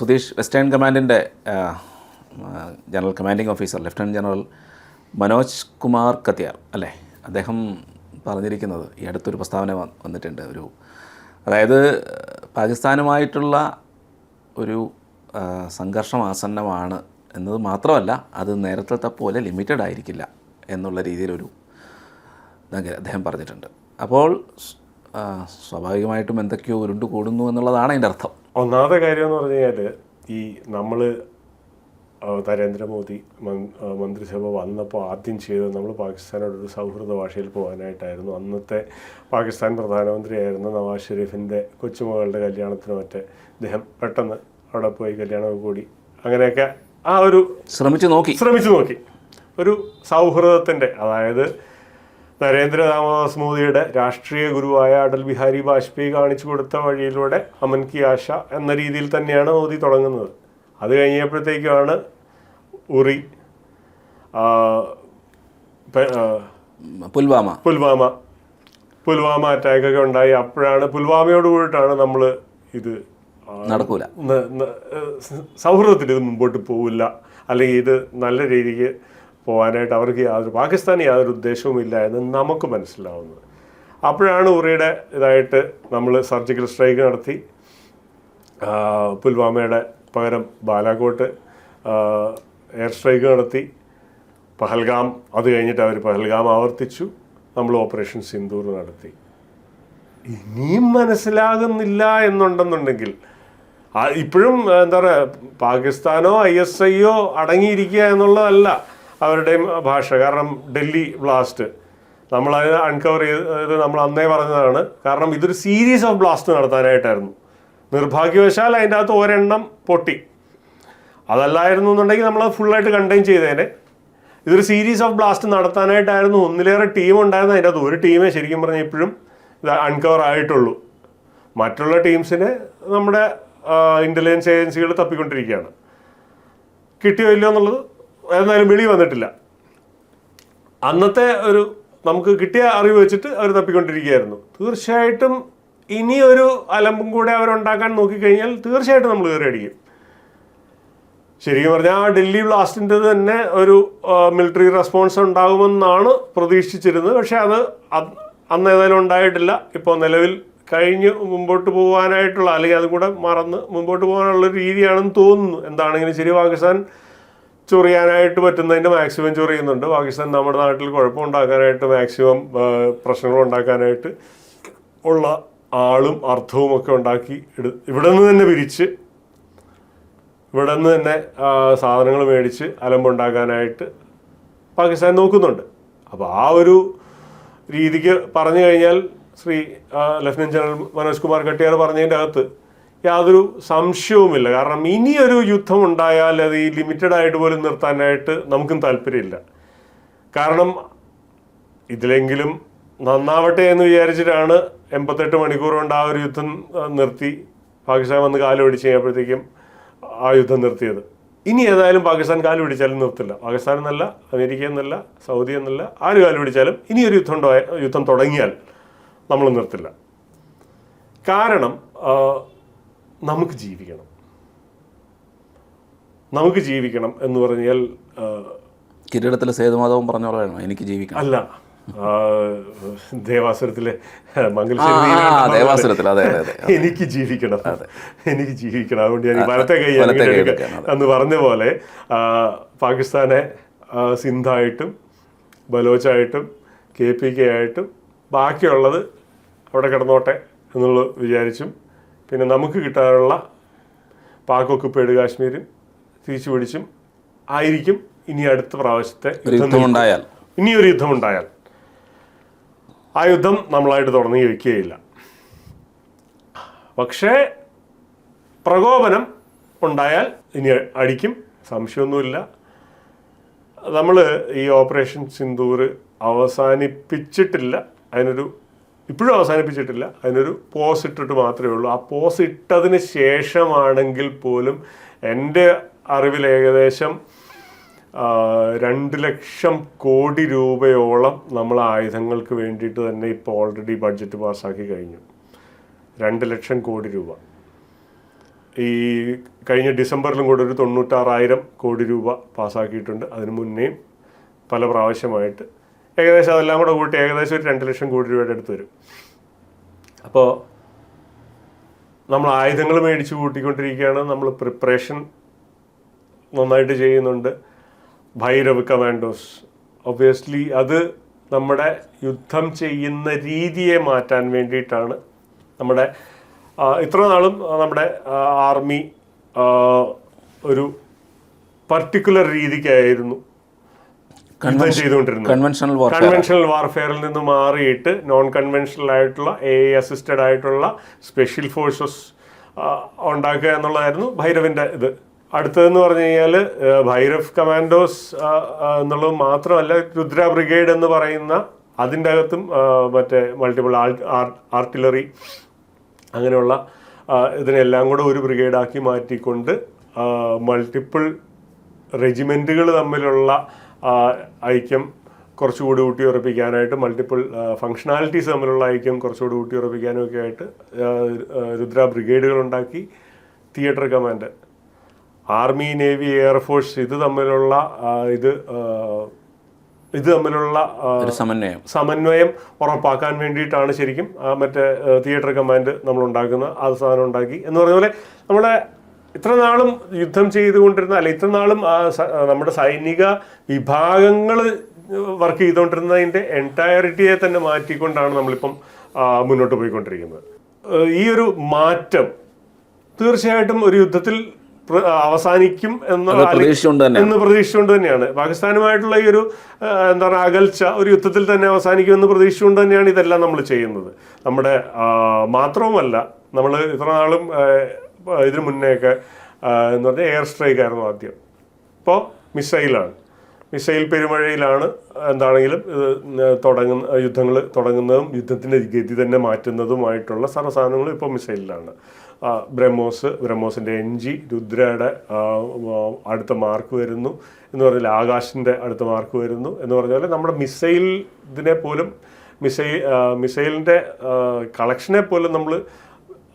Sudheesh western കമാൻഡിന്റെ general commanding officer lieutenant general Manoj Kumar Katiyar അല്ലേ? അദ്ദേഹം പറഞ്ഞിരിക്കുന്നത് ഈ അടുത്തൊരു പ്രസ്താവന വന്നിട്ടുണ്ട്. ഒരു അതായത് പാകിസ്ഥാനുമായിട്ടുള്ള ഒരു സംഘർഷം ആസന്നമാണ് എന്നത് മാത്രമല്ല അത് നേരത്തെ പോലെ ലിമിറ്റഡ് ആയിരിക്കില്ല എന്നുള്ള രീതിയിലൊരു അദ്ദേഹം പറഞ്ഞിട്ടുണ്ട്. അപ്പോൾ സ്വാഭാവികമായിട്ടും എന്തൊക്കെയോ ഉരുണ്ടു കൂടുന്നു എന്നുള്ളതാണ് അതിന്റെ അർത്ഥം. ഒന്നാമത്തെ കാര്യം എന്ന് പറഞ്ഞു കഴിഞ്ഞാൽ ഈ നമ്മൾ നരേന്ദ്രമോദി മന്ത്രിസഭ വന്നപ്പോൾ ആദ്യം ചെയ്തത് നമ്മൾ പാകിസ്ഥാനോട് ഒരു സൗഹൃദ ഭാഷയിൽ പോകാനായിട്ടായിരുന്നു. അന്നത്തെ പാകിസ്ഥാൻ പ്രധാനമന്ത്രിയായിരുന്ന നവാസ് ഷെരീഫിന്റെ കൊച്ചുമകളുടെ കല്യാണത്തിന് മറ്റേ അദ്ദേഹം പെട്ടെന്ന് അവിടെ പോയി കല്യാണമൊക്കെ കൂടി. അങ്ങനെയൊക്കെ ആ ഒരു ശ്രമിച്ചു നോക്കി. ശ്രമിച്ചു നോക്കി. ഒരു സൗഹൃദത്തിന്റെ അതായത് നരേന്ദ്ര ദാമോദാസ് മോദിയുടെ രാഷ്ട്രീയ ഗുരുവായ അടൽ ബിഹാരി വാജ്പേയി കാണിച്ചു കൊടുത്ത വഴിയിലൂടെ അമൻ കി ആശ എന്ന രീതിയിൽ തന്നെയാണ് മോദി തുടങ്ങുന്നത്. അത് കഴിഞ്ഞപ്പോഴത്തേക്കാണ് ഉറി പുൽവാമ. പുൽവാമ പുൽവാമ അറ്റാക്കൊക്കെ ഉണ്ടായി. അപ്പോഴാണ് പുൽവാമയോട് കൂടിയിട്ടാണ് നമ്മൾ ഇത് നടക്കൂല. സൗഹൃദത്തിൽ ഇത് മുമ്പോട്ട് പോവില്ല. അല്ലെങ്കിൽ ഇത് നല്ല രീതിക്ക് പോകാനായിട്ട് അവർക്ക് യാതൊരു പാകിസ്ഥാന് യാതൊരു ഉദ്ദേശവും ഇല്ല എന്ന് നമുക്ക് മനസ്സിലാവുന്നത്. അപ്പോഴാണ് ഉറിയുടെ ഇതായിട്ട് നമ്മൾ സർജിക്കൽ സ്ട്രൈക്ക് നടത്തി. പുൽവാമയുടെ പകരം ബാലാകോട്ട് എയർ സ്ട്രൈക്ക് നടത്തി. പഹൽഗാം അത് കഴിഞ്ഞിട്ട് അവർ പഹൽഗാം ആവർത്തിച്ചു. നമ്മൾ ഓപ്പറേഷൻ സിന്ദൂർ നടത്തി. ഇനിയും മനസ്സിലാകുന്നില്ല എന്നുണ്ടെന്നുണ്ടെങ്കിൽ ഇപ്പോഴും എന്താ പറയുക പാകിസ്ഥാനോ ഐ എസ് ഐയോ അടങ്ങിയിരിക്കുക എന്നുള്ളതല്ല. അവരുടെയും ഭാഷ. കാരണം ഡൽഹി ബ്ലാസ്റ്റ്. നമ്മളത് അൺകവർ ചെയ്ത് നമ്മൾ അന്നേ പറഞ്ഞതാണ്. കാരണം ഇതൊരു സീരീസ് ഓഫ് ബ്ലാസ്റ്റ് നടത്താനായിട്ടായിരുന്നു. നിർഭാഗ്യവശാൽ അതിന്റെ അകത്ത് ഒരെണ്ണം പൊട്ടി. അതല്ലായിരുന്നു എന്നുണ്ടെങ്കിൽ നമ്മൾ ഫുള്ളായിട്ട് കണ്ടെയ്ൻ ചെയ്തേനെ. ഇതൊരു സീരീസ് ഓഫ് ബ്ലാസ്റ്റ് നടത്താനായിട്ടായിരുന്നു. ഒന്നിലേറെ ടീം ഉണ്ടായിരുന്നു അതിന്റെ അകത്ത്. ഒരു ടീമേ ശരിക്കും പറഞ്ഞാൽ ഇപ്പോഴും ഇത് അൺകവർ ആയിട്ടുള്ളൂ. മറ്റുള്ള ടീംസിനെ നമ്മുടെ ഇന്റലിജൻസ് ഏജൻസികൾ തപ്പിക്കൊണ്ടിരിക്കുകയാണ്. കിട്ടിയോ ഇല്ലയോ എന്നുള്ളത് എന്നാലും വെളി വന്നിട്ടില്ല. അന്നത്തെ ഒരു നമുക്ക് കിട്ടിയ അറിവ് വെച്ചിട്ട് അവർ തപ്പിക്കൊണ്ടിരിക്കുകയായിരുന്നു. തീർച്ചയായിട്ടും ഇനി ഒരു അലമ്പും കൂടെ അവരുണ്ടാക്കാൻ നോക്കിക്കഴിഞ്ഞാൽ തീർച്ചയായിട്ടും നമ്മൾ കയറി അടിക്കും. ശരിക്കും പറഞ്ഞാൽ ആ ഡൽഹി ബ്ലാസ്റ്റിന്റെ തന്നെ ഒരു മിലിറ്ററി റെസ്പോൺസ് ഉണ്ടാകുമെന്നാണ് പ്രതീക്ഷിച്ചിരുന്നത്. പക്ഷേ അത് അന്ന് ഏതായാലും ഉണ്ടായിട്ടില്ല. ഇപ്പോൾ നിലവിൽ കഴിഞ്ഞ് മുമ്പോട്ട് പോകാനായിട്ടുള്ള അല്ലെങ്കിൽ അതും കൂടെ മറന്ന് മുമ്പോട്ട് പോകാനുള്ള രീതിയാണെന്ന് തോന്നുന്നു. എന്താണെങ്കിലും ശരി പാകിസ്ഥാൻ ചൊറിയാനായിട്ട് പറ്റുന്നതിന്റെ മാക്സിമം ചൊറിയുന്നുണ്ട്. പാകിസ്ഥാൻ നമ്മുടെ നാട്ടിൽ കുഴപ്പമുണ്ടാക്കാനായിട്ട് മാക്സിമം പ്രശ്നങ്ങൾ ഉണ്ടാക്കാനായിട്ട് ഉള്ള ആളും അർത്ഥവും ഒക്കെ ഉണ്ടാക്കി എടു ഇവിടെ നിന്ന് തന്നെ പിരിച്ച് ഇവിടെ നിന്ന് തന്നെ സാധനങ്ങൾ മേടിച്ച് അലമ്പുണ്ടാക്കാനായിട്ട് പാകിസ്ഥാൻ നോക്കുന്നുണ്ട്. അപ്പോൾ ആ ഒരു രീതിക്ക് പറഞ്ഞു കഴിഞ്ഞാൽ ശ്രീ ലഫ്റ്റനന്റ് ജനറൽ മനോജ് കുമാർ കട്ടിയാർ പറഞ്ഞതിന്റെ അകത്ത് യാതൊരു സംശയവുമില്ല. കാരണം ഇനിയൊരു യുദ്ധം ഉണ്ടായാൽ അത് ഈ ലിമിറ്റഡ് ആയിട്ട് പോലും നിർത്താനായിട്ട് നമുക്കും താല്പര്യമില്ല. കാരണം ഇതിലെങ്കിലും നന്നാവട്ടെ എന്ന് വിചാരിച്ചിട്ടാണ് എൺപത്തെട്ട് മണിക്കൂർ കൊണ്ട് ആ ഒരു യുദ്ധം നിർത്തി. പാകിസ്ഥാൻ വന്ന് കാൽ പിടിച്ച് കഴിഞ്ഞപ്പോഴത്തേക്കും ആ യുദ്ധം നിർത്തിയത്. ഇനി ഏതായാലും പാകിസ്ഥാൻ കാൽ പിടിച്ചാലും നിർത്തില്ല. പാകിസ്ഥാൻ എന്നല്ല അമേരിക്ക എന്നല്ല സൗദി എന്നല്ല ആര് കാൽ പിടിച്ചാലും ഇനി ഒരു യുദ്ധം യുദ്ധം തുടങ്ങിയാൽ നമ്മൾ നിർത്തില്ല. കാരണം നമുക്ക് ജീവിക്കണം. നമുക്ക് ജീവിക്കണം എന്ന് പറഞ്ഞാൽ കിരീടത്തിലെ സേതുമാധവൻ പറഞ്ഞ പോലെയാണോ എനിക്ക് ജീവിക്കണം. അല്ല ദേവാസുരത്തിലെ മംഗലശ്ശേരി ദേവാസുരത്തിൽ. അതെ അതെ അതെ എനിക്ക് ജീവിക്കണം. എനിക്ക് ജീവിക്കണം. അതുകൊണ്ട് ഞാൻ വലത്തെ കൈ. എന്ന് പറഞ്ഞ പോലെ പാകിസ്ഥാനെ സിന്ധായിട്ടും ബലോച്ചായിട്ടും കെ പി കെ ആയിട്ടും ബാക്കിയുള്ളത് അവിടെ കിടന്നോട്ടെ എന്നുള്ള വിചാരിച്ചും പിന്നെ നമുക്ക് കിട്ടാനുള്ള പാക് ഒക്കുപ്പേഡ് കാശ്മീരും തിരിച്ചു പിടിച്ചും ആയിരിക്കും ഇനി അടുത്ത പ്രാവശ്യത്തെ യുദ്ധമുണ്ടായാൽ യുദ്ധം യുദ്ധമുണ്ടായാൽ ആ യുദ്ധം നമ്മളായിട്ട് തുടങ്ങി വയ്ക്കുകയില്ല. പക്ഷേ പ്രകോപനം ഉണ്ടായാൽ ഇനി അടിക്കും സംശയമൊന്നുമില്ല. നമ്മൾ ഈ ഓപ്പറേഷൻ സിന്ദൂർ അവസാനിപ്പിച്ചിട്ടില്ല. അതിനൊരു ഇപ്പോഴും അവസാനിപ്പിച്ചിട്ടില്ല. അതിനൊരു പോസ് ഇട്ടിട്ട് മാത്രമേ ഉള്ളൂ. ആ പോസ് ഇട്ടതിന് ശേഷമാണെങ്കിൽ പോലും എന്റെ അറിവിൽ ഏകദേശം രണ്ട് ലക്ഷം കോടി രൂപയോളം നമ്മൾ ആയുധങ്ങൾക്ക് വേണ്ടിയിട്ട് തന്നെ ഇപ്പോൾ ഓൾറെഡി ബഡ്ജറ്റ് പാസ്സാക്കി കഴിഞ്ഞു. രണ്ട് ലക്ഷം കോടി രൂപ. ഈ കഴിഞ്ഞ ഡിസംബറിലും കൂടെ ഒരു തൊണ്ണൂറ്റാറായിരം കോടി രൂപ പാസ്സാക്കിയിട്ടുണ്ട്. അതിനു മുന്നേയും പല പ്രാവശ്യമായിട്ട് ഏകദേശം അതെല്ലാം കൂടെ കൂട്ടി ഏകദേശം ഒരു രണ്ട് ലക്ഷം കോടി രൂപയുടെ അടുത്ത് വരും. അപ്പോൾ നമ്മൾ ആയുധങ്ങൾ മേടിച്ച് കൂട്ടിക്കൊണ്ടിരിക്കുകയാണ്. നമ്മൾ പ്രിപ്പറേഷൻ നന്നായിട്ട് ചെയ്യുന്നുണ്ട്. ഭൈരവ് കമാൻഡോസ് ഒബ്വിയസ്ലി അത് നമ്മുടെ യുദ്ധം ചെയ്യുന്ന രീതിയെ മാറ്റാൻ വേണ്ടിയിട്ടാണ് നമ്മുടെ ഇത്ര നാളും നമ്മുടെ ആർമി ഒരു പർട്ടിക്കുലർ രീതിക്കായിരുന്നു കൺവെൻഷണൽ കൺവെൻഷണൽ വാർഫെയറിൽ നിന്ന് മാറിയിട്ട് നോൺ കൺവെൻഷണൽ ആയിട്ടുള്ള എ അസിസ്റ്റഡ് ആയിട്ടുള്ള സ്പെഷ്യൽ ഫോഴ്സസ് ഉണ്ടാക്കുക എന്നുള്ളതായിരുന്നു ഭൈരവിന്റെ ഇത്. അടുത്തതെന്ന് പറഞ്ഞു കഴിഞ്ഞാൽ ഭൈരവ് കമാൻഡോസ് എന്നുള്ളത് മാത്രമല്ല രുദ്ര ബ്രിഗേഡ് എന്ന് പറയുന്ന അതിന്റെ അകത്തും മറ്റേ മൾട്ടിപ്പിൾ ആർട്ടിലറി അങ്ങനെയുള്ള ഇതിനെല്ലാം കൂടെ ഒരു ബ്രിഗേഡാക്കി മാറ്റിക്കൊണ്ട് മൾട്ടിപ്പിൾ റെജിമെന്റുകൾ തമ്മിലുള്ള ഐക്യം കുറച്ചുകൂടി ഊട്ടിയുറപ്പിക്കാനായിട്ട് മൾട്ടിപ്പിൾ ഫങ്ഷണാലിറ്റീസ് തമ്മിലുള്ള ഐക്യം കുറച്ചുകൂടി ഊട്ടിയുറപ്പിക്കാനും ഒക്കെ ആയിട്ട് രുദ്ര ബ്രിഗേഡുകൾ ഉണ്ടാക്കി. Theatre command army navy air force ഇത് തമ്മിലുള്ള ഇത് ഇത് തമ്മിലുള്ള സമന്വയം. സമന്വയം ഉറപ്പാക്കാൻ വേണ്ടിയിട്ടാണ് ശരിക്കും മറ്റേ തിയേറ്റർ കമാൻഡ് നമ്മൾ ഉണ്ടാക്കുന്ന ആ സാധനം ഉണ്ടാക്കി. എന്ന് പറഞ്ഞ പോലെ നമ്മളെ ഇത്ര നാളും യുദ്ധം ചെയ്തുകൊണ്ടിരുന്ന അല്ല ഇത്ര നാളും നമ്മുടെ സൈനിക വിഭാഗങ്ങൾ വർക്ക് ചെയ്തുകൊണ്ടിരുന്നതിന്റെ എന്റയറിറ്റിയെ തന്നെ മാറ്റിക്കൊണ്ടാണ് നമ്മളിപ്പം മുന്നോട്ട് പോയിക്കൊണ്ടിരിക്കുന്നത്. ഈ ഒരു മാറ്റം തീർച്ചയായിട്ടും ഒരു യുദ്ധത്തിൽ അവസാനിക്കും എന്ന എന്ന് പ്രതീക്ഷിച്ചുകൊണ്ട് തന്നെയാണ്. പാകിസ്ഥാനുമായിട്ടുള്ള ഈ ഒരു എന്താ പറയുക അകൽച്ച ഒരു യുദ്ധത്തിൽ തന്നെ അവസാനിക്കും അവസാനിക്കുമെന്ന് പ്രതീക്ഷിച്ചുകൊണ്ട് തന്നെയാണ് ഇതെല്ലാം നമ്മൾ ചെയ്യുന്നത്. നമ്മുടെ മാത്രവുമല്ല നമ്മൾ ഇത്ര നാളും ഇതിനു മുന്നേയൊക്കെ എന്ന് പറഞ്ഞാൽ എയർ സ്ട്രൈക്ക് ആയിരുന്നു ആദ്യം. ഇപ്പോൾ മിസൈലാണ് മിസൈൽ പെരുമഴയിലാണ് എന്താണെങ്കിലും തുടങ്ങുന്ന യുദ്ധങ്ങൾ തുടങ്ങുന്നതും യുദ്ധത്തിന്റെ ഗതി തന്നെ മാറ്റുന്നതുമായിട്ടുള്ള സർവ സാധനങ്ങളും ഇപ്പോൾ മിസൈലിലാണ് ബ്രഹ്മോസ് ബ്രഹ്മോസിന്റെ എൻ ജി രുദ്രയുടെ അടുത്ത മാർക്ക് വരുന്നു എന്ന് പറഞ്ഞാൽ ആകാശിന്റെ അടുത്ത മാർക്ക് വരുന്നു എന്ന് പറഞ്ഞാൽ നമ്മുടെ മിസൈൽ ഇതിനെ പോലും മിസൈൽ മിസൈലിന്റെ കളക്ഷനെ പോലും നമ്മൾ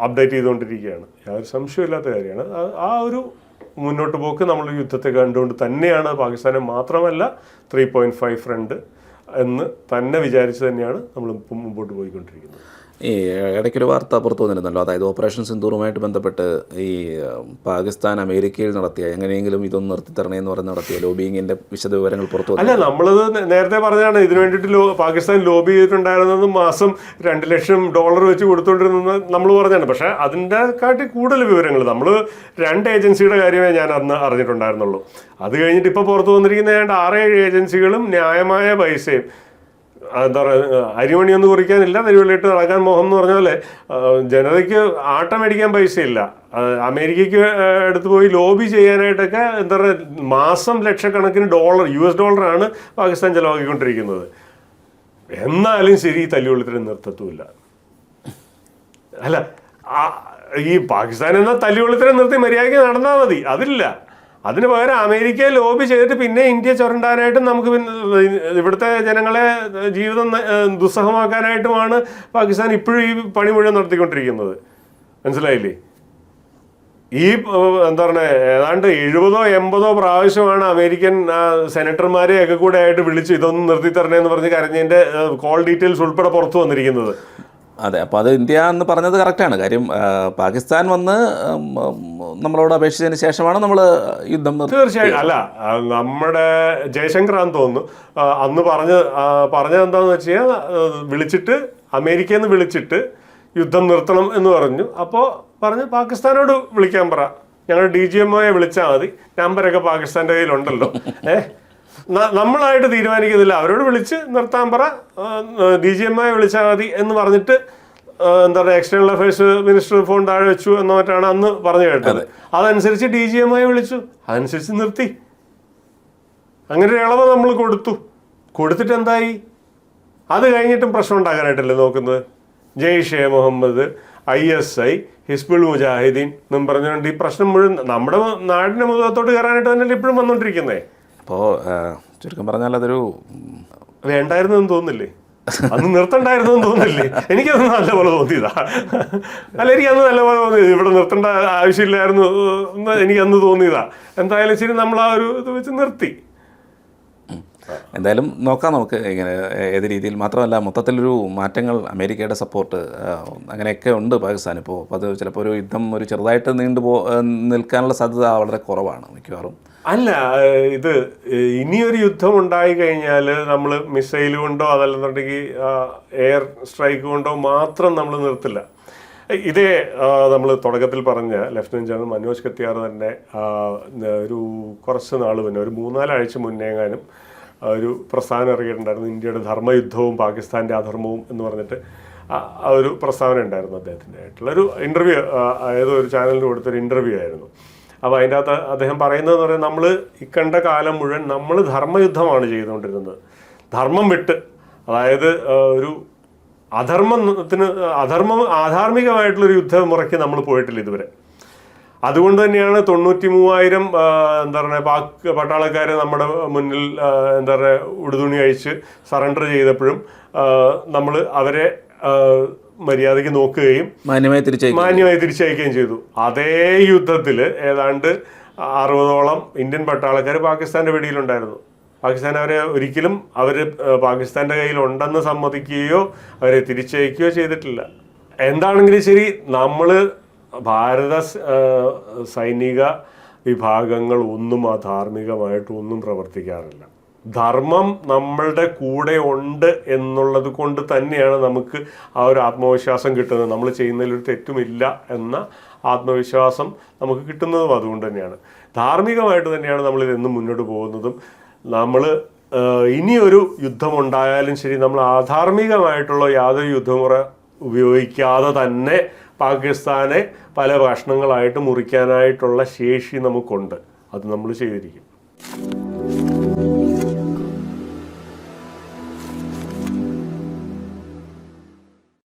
അപ്ഡേറ്റ് ചെയ്തുകൊണ്ടിരിക്കുകയാണ്. യാതൊരു സംശയമില്ലാത്ത കാര്യമാണ്. ആ- ഒരു മുന്നോട്ട് പോക്ക് നമ്മൾ യുദ്ധത്തെ കണ്ടുകൊണ്ട് തന്നെയാണ് പാകിസ്ഥാനെ മാത്രമല്ല ത്രീ പോയിന്റ് ഫൈവ് ഫ്രണ്ട് എന്ന് തന്നെ വിചാരിച്ച് തന്നെയാണ് നമ്മൾ മുമ്പോട്ട് പോയിക്കൊണ്ടിരിക്കുന്നത്. ഈ ഇടയ്ക്കൊരു വാർത്ത പുറത്തു വന്നിരുന്നല്ലോ. അതായത് ഓപ്പറേഷൻ സിന്ദൂറുമായിട്ട് ബന്ധപ്പെട്ട് ഈ പാകിസ്ഥാൻ അമേരിക്കയിൽ നടത്തിയ എങ്ങനെയെങ്കിലും ഇതൊന്ന് നിർത്തിത്തരണേ എന്ന് പറഞ്ഞ് നടത്തിയ ലോബിങ്ങിന്റെ വിശദവിവരങ്ങൾ പുറത്തു വന്നു അല്ല നമ്മളത് നേരത്തെ പറഞ്ഞാണ് ഇതിനു വേണ്ടിയിട്ട് പാകിസ്ഥാൻ ലോബി ചെയ്തിട്ടുണ്ടായിരുന്നത് മാസം രണ്ട് ലക്ഷം ഡോളർ വെച്ച് കൊടുത്തുകൊണ്ടിരുന്നത് നമ്മൾ പറഞ്ഞാണ്. പക്ഷേ അതിന്റെ കാട്ടി കൂടുതൽ വിവരങ്ങൾ നമ്മൾ രണ്ട് ഏജൻസിയുടെ കാര്യമേ ഞാൻ അന്ന് അറിഞ്ഞിട്ടുണ്ടായിരുന്നുള്ളൂ. അത് കഴിഞ്ഞിട്ട് ഇപ്പോൾ പുറത്തു വന്നിരിക്കുന്ന ഏതാണ്ട് ആറേഴ് ഏജൻസികളും ന്യായമായ പൈസയും എന്താ പറയുക അരിമണി ഒന്ന് കുറിക്കാനില്ല. നെരുവള്ളിയിട്ട് നടക്കാൻ മോഹം എന്ന് പറഞ്ഞ പോലെ ജനതയ്ക്ക് ആട്ടം മേടിക്കാൻ പൈസയില്ല. അമേരിക്കയ്ക്ക് എടുത്തു പോയി ലോബി ചെയ്യാനായിട്ടൊക്കെ എന്താ പറയുക മാസം ലക്ഷക്കണക്കിന് ഡോളർ യു എസ് ഡോളറാണ് പാകിസ്ഥാൻ ചെലവാക്കിക്കൊണ്ടിരിക്കുന്നത്. എന്നാലും ശരി ഈ തല്ലിവെള്ളത്തിന് നിർത്തത്തുമില്ല അല്ല ഈ പാകിസ്ഥാൻ എന്ന തല്ലുകൊള്ളിത്തരം നിർത്തി മര്യാദയ്ക്ക് നടന്നാൽ മതി. അതില്ല അതിന് പകരം അമേരിക്കയെ ലോബി ചെയ്തിട്ട് പിന്നെ ഇന്ത്യ ചുരണ്ടാനായിട്ടും നമുക്ക് ഇവിടുത്തെ ജനങ്ങളെ ജീവിതം ദുസ്സഹമാക്കാനായിട്ടുമാണ് പാകിസ്ഥാൻ ഇപ്പോഴും ഈ പണി മുഴുവൻ നടത്തിക്കൊണ്ടിരിക്കുന്നത്. മനസ്സിലായില്ലേ? ഈ എന്താ പറയുക ഏതാണ്ട് എഴുപതോ എൺപതോ പ്രാവശ്യമാണ് അമേരിക്കൻ ആ, സെനറ്റർമാരെ ഒക്കെ കൂടെ ആയിട്ട് വിളിച്ച് ഇതൊന്നും നിർത്തി തരണേന്ന് പറഞ്ഞ് കരഞ്ഞതിന്റെ കോൾ ഡീറ്റെയിൽസ് ഉൾപ്പെടെ പുറത്തു വന്നിരിക്കുന്നത്. അതെ അപ്പോൾ അത് ഇന്ത്യ എന്ന് പറഞ്ഞത് കറക്റ്റാണ് കാര്യം പാകിസ്ഥാൻ വന്ന് നമ്മളോട് അപേക്ഷിച്ചതിന് ശേഷമാണ് നമ്മൾ യുദ്ധം തീർച്ചയായും. അല്ല നമ്മുടെ ജയശങ്കറാന്ന് തോന്നുന്നു. അന്ന് പറഞ്ഞ പറഞ്ഞത് എന്താന്ന് വെച്ച് കഴിഞ്ഞാൽ വിളിച്ചിട്ട് അമേരിക്കയിൽ നിന്ന് വിളിച്ചിട്ട് യുദ്ധം നിർത്തണം എന്ന് പറഞ്ഞു. അപ്പോൾ പറഞ്ഞ് പാകിസ്ഥാനോട് വിളിക്കാൻ പറ. ഞങ്ങൾ ഡി ജി എം ഒയെ വിളിച്ചാൽ മതി. നമ്പരൊക്കെ പാകിസ്ഥാന്റെ കയ്യിലുണ്ടല്ലോ. ഏ? ന- നമ്മളായിട്ട് തീരുമാനിക്കുന്നില്ല. അവരോട് വിളിച്ച് നിർത്താൻ പറ. ഡി ജി എം ആയി വിളിച്ചാൽ മതി എന്ന് പറഞ്ഞിട്ട് എന്താ പറയുക എക്സ്റ്റേണൽ അഫയേഴ്സ് മിനിസ്റ്റർ ഫോൺ താഴെ വെച്ചു എന്ന് മറ്റാണ് അന്ന് പറഞ്ഞു കേട്ടത്. അതനുസരിച്ച് ഡി ജി എം ആയി വിളിച്ചു. അതനുസരിച്ച് നിർത്തി. അങ്ങനെ ഒരു ഇളവ് നമ്മൾ കൊടുത്തു. കൊടുത്തിട്ട് എന്തായി? അത് കഴിഞ്ഞിട്ടും പ്രശ്നം ഉണ്ടാക്കാനായിട്ടല്ലേ നോക്കുന്നത്? Jaishe Mohammed I S I Hizbul Mujahideen എന്നും പറഞ്ഞുകൊണ്ട് ഈ പ്രശ്നം മുഴുവൻ നമ്മുടെ നാടിന്റെ മുഖത്തോട്ട് കയറാനായിട്ട് തന്നെ ഇപ്പോഴും വന്നുകൊണ്ടിരിക്കുന്നേ അപ്പോൾ ചുരുക്കം പറഞ്ഞാൽ അതൊരു വേണ്ടായിരുന്നു എന്ന് തോന്നുന്നില്ലേ? അന്ന് നിർത്തണ്ടായിരുന്നു എന്ന് തോന്നില്ലേ എനിക്കത് നല്ലപോലെ തോന്നിയതാ. അല്ല എനിക്ക് അന്ന് നല്ലപോലെ തോന്നിയത് ഇവിടെ നിർത്തേണ്ട ആവശ്യമില്ലായിരുന്നു എന്ന് എനിക്കന്ന് തോന്നിയതാ. എന്തായാലും ശരി നമ്മൾ ആ ഒരു ഇത് വെച്ച് നിർത്തി. എന്തായാലും നോക്കാം നമുക്ക് ഇങ്ങനെ ഏത് രീതിയിൽ. മാത്രമല്ല മൊത്തത്തിലൊരു മാറ്റങ്ങൾ അമേരിക്കയുടെ സപ്പോർട്ട് അങ്ങനെയൊക്കെ ഉണ്ട് പാകിസ്ഥാൻ ഇപ്പോൾ അപ്പോൾ അത് ചിലപ്പോൾ ഒരു യുദ്ധം ഒരു ചെറുതായിട്ട് നീണ്ടു പോ നിൽക്കാനുള്ള സാധ്യത വളരെ കുറവാണ് മിക്കവാറും. അല്ല ഇത് ഇനിയൊരു യുദ്ധം ഉണ്ടായി കഴിഞ്ഞാൽ നമ്മൾ മിസൈൽ കൊണ്ടോ അതല്ലെന്നുണ്ടെങ്കിൽ എയർ സ്ട്രൈക്ക് കൊണ്ടോ മാത്രം നമ്മൾ നിർത്തില്ല. ഇതേ നമ്മൾ തുടക്കത്തിൽ പറഞ്ഞ ലഫ്റ്റനന്റ് ജനറൽ മനോജ് കത്തിയാർ തന്നെ ഒരു കുറച്ച് നാൾ മുന്നേ ഒരു മൂന്നാലാഴ്ച മുന്നേങ്ങാനും ഒരു പ്രസ്താവന ഇറങ്ങിയിട്ടുണ്ടായിരുന്നു. ഇന്ത്യയുടെ ധർമ്മയുദ്ധവും പാകിസ്ഥാന്റെ അധർമ്മവും എന്ന് പറഞ്ഞിട്ട് ആ- ഒരു പ്രസ്താവന ഉണ്ടായിരുന്നു അദ്ദേഹത്തിന്റെ ആയിട്ടുള്ള ഒരു ഇന്റർവ്യൂ ഏതോ ഒരു ചാനലിന് കൊടുത്തൊരു ഇന്റർവ്യൂ ആയിരുന്നു. അപ്പോൾ അതിന്റെ അകത്ത് അദ്ദേഹം പറയുന്നതെന്ന് പറയുന്നത് നമ്മൾ ഇക്കണ്ട കാലം മുഴുവൻ നമ്മൾ ധർമ്മയുദ്ധമാണ് ചെയ്തുകൊണ്ടിരുന്നത്. ധർമ്മം വിട്ട് അതായത് ഒരു അധർമ്മത്തിന് അധർമ്മം ആധാർമികമായിട്ടുള്ളൊരു യുദ്ധമുറയ്ക്ക് നമ്മൾ പോയിട്ടില്ല ഇതുവരെ. അതുകൊണ്ട് തന്നെയാണ് തൊണ്ണൂറ്റി മൂവായിരം എന്താ പറയുക പാക് പട്ടാളക്കാർ നമ്മുടെ മുന്നിൽ എന്താ പറയുക ഉടുതുണി അഴിച്ച് സറണ്ടർ ചെയ്തപ്പോഴും നമ്മൾ അവരെ മര്യാദയ്ക്ക് നോക്കുകയും മാന്യമായി തിരിച്ചയക്കും മാന്യമായി തിരിച്ചയക്കുകയും ചെയ്തു. അതേ യുദ്ധത്തിൽ ഏതാണ്ട് അറുപതോളം ഇന്ത്യൻ പട്ടാളക്കാർ പാകിസ്ഥാന്റെ വെടിയിലുണ്ടായിരുന്നു പാകിസ്ഥാൻ അവരെ ഒരിക്കലും അവർ പാകിസ്ഥാന്റെ കയ്യിൽ ഉണ്ടെന്ന് സമ്മതിക്കുകയോ അവരെ തിരിച്ചയക്കുകയോ ചെയ്തിട്ടില്ല. എന്താണെങ്കിലും ശരി നമ്മൾ ഭാരത സൈനിക വിഭാഗങ്ങൾ ഒന്നും അധാർമികമായിട്ട് ഒന്നും പ്രവർത്തിക്കാറില്ല. ധർമ്മം നമ്മളുടെ കൂടെ ഉണ്ട് എന്നുള്ളത് കൊണ്ട് തന്നെയാണ് നമുക്ക് ആ ഒരു ആത്മവിശ്വാസം കിട്ടുന്നത്. നമ്മൾ ചെയ്യുന്നതിലൊരു തെറ്റുമില്ല എന്ന ആത്മവിശ്വാസം നമുക്ക് കിട്ടുന്നതും അതുകൊണ്ട് തന്നെയാണ്. ധാർമ്മികമായിട്ട് തന്നെയാണ് നമ്മൾ ഇതെന്നും മുന്നോട്ട് പോകുന്നതും. നമ്മൾ ഇനിയൊരു യുദ്ധമുണ്ടായാലും ശരി നമ്മൾ ആധാർമികമായിട്ടുള്ള യാതൊരു യുദ്ധമുറ ഉപയോഗിക്കാതെ തന്നെ പാകിസ്ഥാനെ പല ഭക്ഷണങ്ങളായിട്ട് മുറിക്കാനായിട്ടുള്ള ശേഷി നമുക്കുണ്ട്. അത് നമ്മൾ ചെയ്തിരിക്കും.